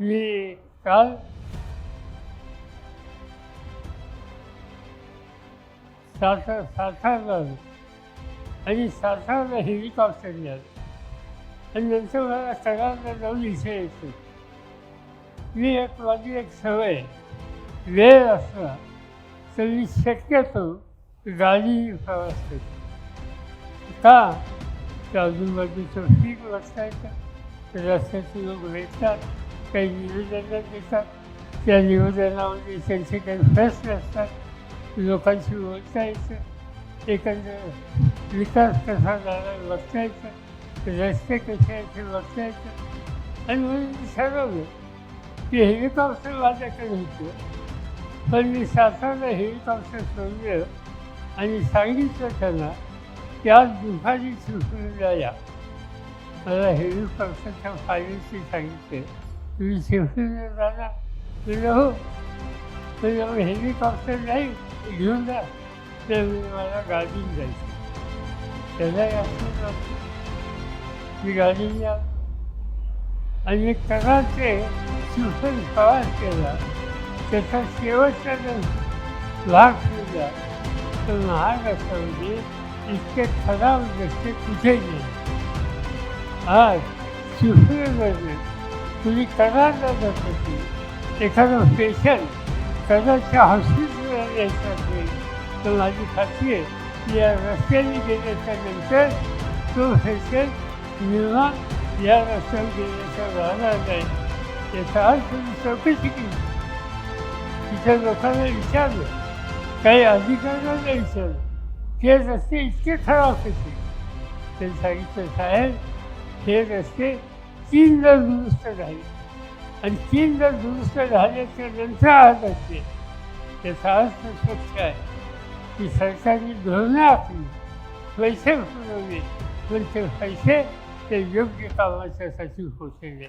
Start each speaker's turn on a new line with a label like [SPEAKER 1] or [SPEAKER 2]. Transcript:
[SPEAKER 1] मी काल सातारा सातारला आणि सातारला हेलिकॉप्टर आलं आणि नंतर मला सगळ्यांना जाऊन इथे येतो मी एक माझी एक सवय. वेळ असला तर मी शक्यतो गाडी प्रवास करतो का? त्या आजूबाजूचं पीक बघतायचं रस्त्याचे लोक भेटतात. काही निवेदनं देतात त्या निवेदनामध्ये त्यांचे काही प्रश्न असतात. लोकांशी बोलता येतं. एकंदर विकास कसा झाला बघता येतं. रस्ते कसे आहेत हे बघता येतं. आणि म्हणून मी ठरवलं की हेलिकॉप्टर माझ्याकडे होतं. पण मी सातारा हेलिकॉप्टर सोडलं आणि सांगितलं त्यांना की आज दुपारी सुरू या मला हेलिकॉप्टरच्या फायलीची सांगितले. तुम्ही चिपळूणला जाणार म्हणलं हो हेलिकॉप्टर नाही घेऊन जा तर मला गाडीने जायचं त्याला जास्त मी गाडीने आलो आणि कराचे शिवसेन प्रवास केला त्याचा शेवटचा जर भाग सुद्धा तर महाराष्ट्रामध्ये इतके खराब रस्ते कुठे गेले आज शिवसेनेमध्ये तुम्ही करणार नाही एखादं पेशंट कदाचित हॉस्पिटलला यायचं असेल तर माझी खात्री आहे. की या रस्त्याने गेल्याच्यानंतर तो पेशंट निर्माण या रस्त्याने गेल्याचा राहणार नाही. याचा अर्थ मी चौकशी केली तिच्या लोकांना विचारलं. काही अधिकाऱ्यांना विचारलं. हे रस्ते इतके खराब होते. त्यांनी सांगितलं साहेब हे रस्ते तीन जर दुरुस्त झाली आणि तीन जर दुरुस्त झाल्याच्यानंतर आहात असते त्याचा अर्थ स्वच्छ आहे. की सरकारची धोरणं आपली. पैसे पुरवले पण ते पैसे ते योग्य कामाच्यासाठी होते.